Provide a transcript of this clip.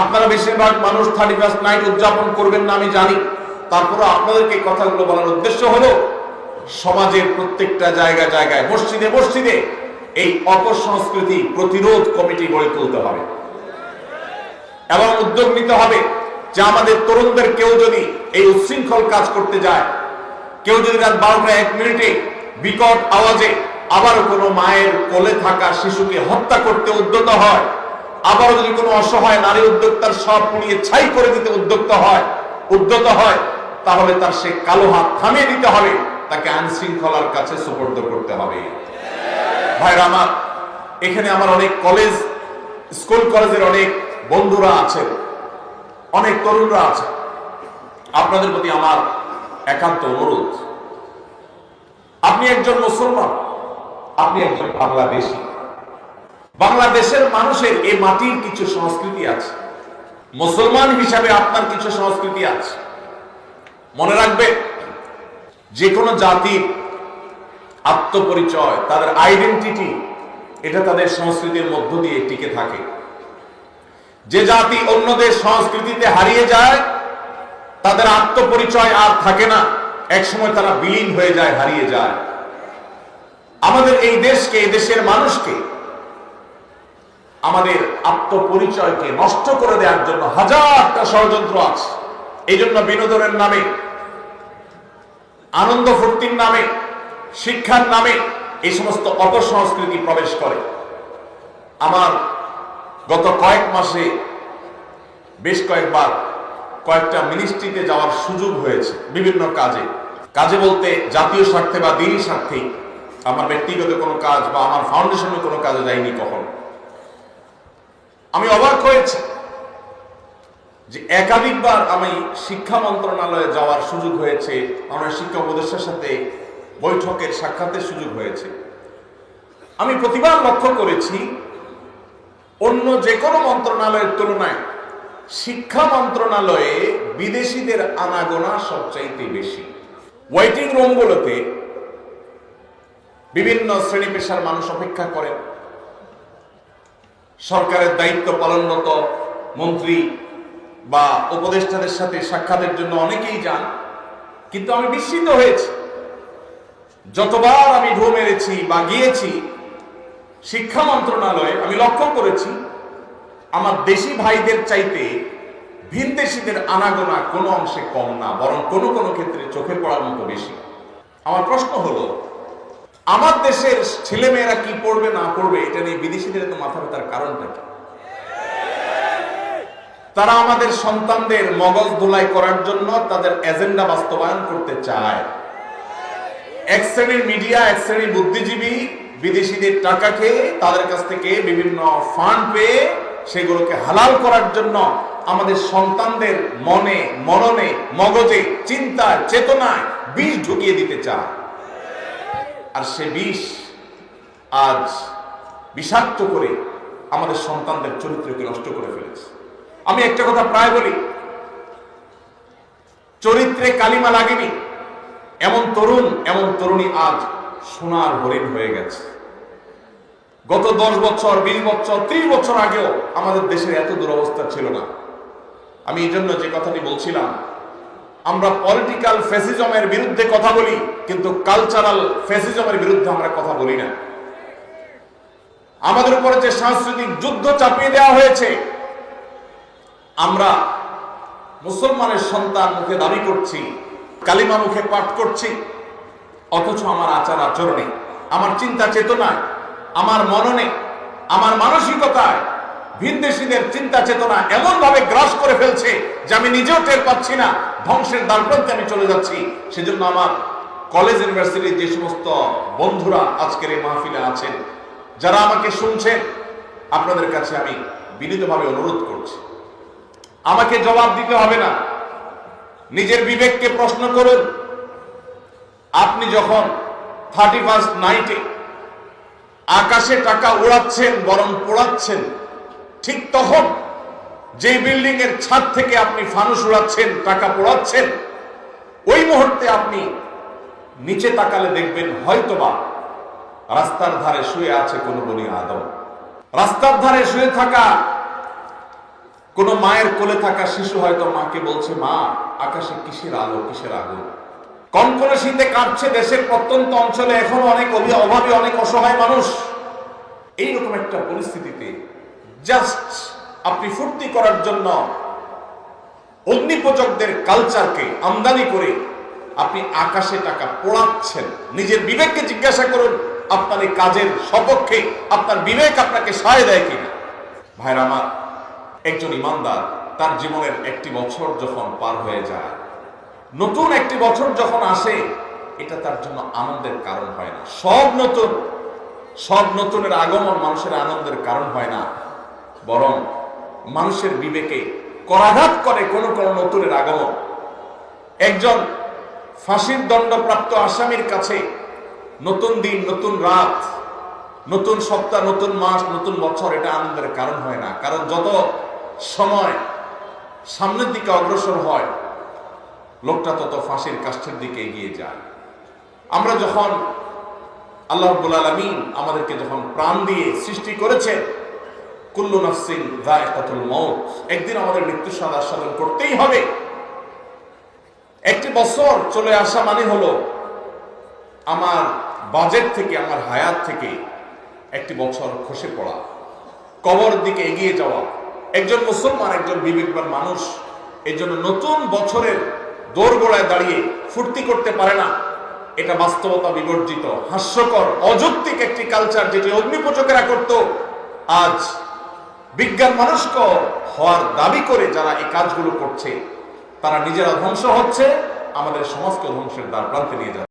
আপনারা বেশিরভাগ মানুষ থার্টি ফার্স্ট নাইট উদযাপন করবেন না, আমি জানি। তারপরে আপনাদেরকে কথাগুলো বলার উদ্দেশ্য হলো, সমাজের প্রত্যেকটা জায়গা জায়গায়, মসজিদে মসজিদে এই অপসংস্কৃতি প্রতিরোধ কমিটি গড়ে তুলতে হবে। এবং উদ্যোগ নিতে হবে যে আমাদের তরুণদের কেউ যদি এই উচ্ছৃঙ্খল কাজ করতে যায়, কেউ যদি রাত বারোটা এক মিনিটে বিকট আওয়াজে আবারও কোনো মায়ের কোলে থাকা শিশুকে হত্যা করতে উদ্যত হয় আবারও যদি কোনো অসহায় নারী উদ্যোক্তার সব পুড়িয়ে ছাই করে দিতে উদ্যক্ত হয়, উদ্যত হয়, তাহলে তার সে কালো হাত থামিয়ে দিতে হবে, তাকে আইন শৃঙ্খলার কাছে সুপর্দ করতে হবে। ভাইরা আমার, এখানে আমার অনেক কলেজ, স্কুল কলেজের অনেক বন্ধুরা আছেন, অনেক তরুণরা আছে আপনাদের প্রতি আমার একান্ত অনুরোধ। আপনি একজন মুসলমান, আপনি একজন বাংলাদেশী। বাংলাদেশের মানুষের এই মাটির কিছু সংস্কৃতি আছে। মুসলমান হিসাবে আপনার কিছু সংস্কৃতি আছে। মনে রাখবে যে কোনো জাতির আত্মপরিচয়, তাদের আইডেন্টিটি, এটা তাদের সংস্কৃতির মধ্য দিয়ে টিকে থাকে। যে জাতি অন্যদের সংস্কৃতিতে হারিয়ে যায়, তাদের আত্মপরিচয় আর থাকে না। একসময় তারা বিলীন হয়ে যায়, হারিয়ে যায়। আমাদের এই দেশকে, এই দেশের মানুষকে আমাদের আত্মপরিচয়কে নষ্ট করে দেওয়ার জন্য হাজারটা ষড়যন্ত্র আছে। এই জন্য বিনোদনের নামে, আনন্দ ফুর্তির নামে, শিক্ষার নামে এই সমস্ত অপসংস্কৃতি প্রবেশ করে। আমার গত কয়েক মাসে বেশ কয়েকবার কয়েকটা মিনিস্ট্রিতে যাওয়ার সুযোগ হয়েছে বিভিন্ন কাজে। কাজে বলতে জাতীয় স্বার্থে বা দিনই স্বার্থে আমার ব্যক্তিগত কোনো কাজ বা আমার ফাউন্ডেশনের কোনো কাজে যাইনি কখনো। আমি অবাক হয়েছি যে একাধিকবার আমি শিক্ষা মন্ত্রণালয়ে যাওয়ার সুযোগ হয়েছে, আমার শিক্ষা উপদেষ্টার সাথে বৈঠকের সাক্ষাতের সুযোগ হয়েছে। আমি প্রতিবার লক্ষ্য করেছি, অন্য যে কোনো মন্ত্রণালয়ের তুলনায় শিক্ষা মন্ত্রণালয়ে বিদেশিদের আনাগোনা সবচাইতে বেশি। ওয়েটিং রুমগুলোতে বিভিন্ন শ্রেণি পেশার মানুষ অপেক্ষা করেন। সরকারের দায়িত্ব পালনরত মন্ত্রী বা উপদেষ্টাদের সাথে সাক্ষাতের জন্য অনেকেই যান, কিন্তু আমি বিস্মিত হয়েছি। যতবার আমি ঢো মেরেছি বা গিয়েছি, শিক্ষা মন্ত্রণালয়ে আমি লক্ষ্য করেছি, আমার দেশি ভাইদের চাইতে ভিনদেশিদের আনাগোনা কোনো অংশে কম না, বরং কোনো কোনো ক্ষেত্রে চোখে পড়ার মতো বেশি। আমার প্রশ্ন হলো আমার দেশের ছেলেমেয়েরা কি পড়বে, না পড়বে, এটা নিয়ে বিদেশিদের তো মাথা ব্যথার কারণটা কি? তারা আমাদের সন্তানদের মগজ ধোলাই করার জন্য তাদের এজেন্ডা বাস্তবায়ন করতে চায়। এক শ্রেণির মিডিয়া, এক শ্রেণির বুদ্ধিজীবী বিদেশিদের টাকা খেয়ে তাদের কাছ থেকে বিভিন্ন ফান্ড পেয়ে সেগুলোকে হালাল করার জন্য আমাদের সন্তানদের মনে মননে মগজে, চিন্তায়, চেতনায় বিষ ঢুকিয়ে দিতে চায়। আর সে বিষ আজ বিষাক্ত করে আমাদের সন্তানদের চরিত্রকে নষ্ট করে ফেলেছে। আমি একটা কথা প্রায় বলি, চরিত্রে কালিমা লাগেনি, এমন তরুণ, এমন তরুণী আজ সোনার হরিণ হয়ে গেছে। গত দশ বছর, বিশ বছর, ত্রিশ বছর আগেও আমাদের দেশের এত দুরবস্থা ছিল না। আমি এই জন্য যে কথাটি বলছিলাম আমরা পলিটিক্যাল ফেসিজমের বিরুদ্ধে কথা বলি, কিন্তু কালচারাল ফেসিজমের বিরুদ্ধে আমরা কথা বলি না। আমাদের উপরে যে সাংস্কৃতিক যুদ্ধ চাপিয়ে দেওয়া হয়েছে, আমরা মুসলমানের সন্তান মুখে দাবি করছি, কালিমা মুখে পাঠ করছি, অথচ আমার আচার আচরণে, আমার চিন্তা চেতনায়, আমার মননে, আমার মানসিকতায় ভিনদেশীদের চিন্তা চেতনা এমন ভাবে গ্রাস করে ফেলছে যে আমি নিজেও টের পাচ্ছি না, ধ্বংসের দ্বারপ্রান্তে আমি চলে যাচ্ছি। সেজন্য আমার কলেজ ইউনিভার্সিটির যে সমস্ত বন্ধুরা আজকের এই মাহফিলে আছেন, যারা আমাকে শুনছেন, আপনাদের কাছে আমি বিনীতভাবে অনুরোধ করছি। আমাকে জবাব দিতে হবে না। নিজের বিবেককে প্রশ্ন করুন। আপনি যখন থার্টি ফার্স্ট নাইটে আকাশে টাকা উড়াচ্ছেন, বরং পোড়াচ্ছেন ঠিক তখন যে বিল্ডিং এর ছাদ থেকে আপনি ফানুস উড়াচ্ছেন, টাকা পোড়াচ্ছেন, ওই মুহূর্তে আপনি নিচে তাকালে দেখবেন হয়তোবা রাস্তার ধারে শুয়ে আছে কোনো বনি আদম। রাস্তার ধারে শুয়ে থাকা কোন মায়ের কোলে থাকা শিশু হয়তো মাকে বলছে, মা, আকাশে কিসের আলো, কিসের আগুন? কনকনে শীতে কাঁপছে দেশের প্রত্যন্ত অঞ্চলে এখনও অনেক অভি- অভাবী, অনেক অসহায় মানুষ। এইরকম একটা পরিস্থিতিতে জাস্ট আপনি ফুর্তি করার জন্য অগ্নিপোচকদের কালচারকে আমদানি করে আপনি আকাশে টাকা পোড়াচ্ছেন। নিজের বিবেককে জিজ্ঞাসা করুন, আপনার এই কাজের সপক্ষে আপনার বিবেক আপনাকে সায় দেয় কিনা? ভাইরা আমার, একজন ইমানদার তার জীবনের একটি বছর যখন পার হয়ে যায়, নতুন একটি বছর যখন আসে, এটা তার জন্য আনন্দের কারণ হয় না। সব নতুন, সব নতুনের আগমন মানুষের আনন্দের কারণ হয় না। বরং মানুষের বিবেকে করাঘাত করে কোন কোন নতুনের আগমন। একজন ফাঁসির দণ্ডপ্রাপ্ত আসামির কাছে নতুন দিন, নতুন রাত, নতুন সপ্তাহ, নতুন মাস, নতুন বছর, এটা আনন্দের কারণ হয় না। কারণ যত সময় সামনের দিকে অগ্রসর হয়, লোকটা তত ফাঁসির কাষ্ঠের দিকে এগিয়ে যায়। আমরা যখন আল্লাহ রব্বুল আলমিন আমাদেরকে যখন প্রাণ দিয়ে সৃষ্টি করেছেন কুল্লু নাফসিন যায়কাতুল মউত। একদিন আমাদের মৃত্যু সাদা সাধন করতেই হবে। একটি বছর চলে আসা মানে হলো, আমার বাজেট থেকে, আমার হায়াত থেকে একটি বছর খসে পড়া, কবর দিকে এগিয়ে যাওয়া। একজন মুসলমান, একজন বিবেকবান মানুষ এই জন্য নতুন বছরের দোরগোড়ায় দাঁড়িয়ে ফুর্তি করতে পারে না। এটা বাস্তবতা বিবর্জিত, হাস্যকর, অযৌক্তিক একটি কালচার যেটি অগ্নিপূজকেরা করত। আজ বিজ্ঞান মানুষক হওয়ার দাবি করে যারা এই কাজগুলো করছে, তারা নিজেরা ধ্বংস হচ্ছে, আমাদের সমাজকে ধ্বংসের দ্বার প্রান্তে নিয়ে যাচ্ছে।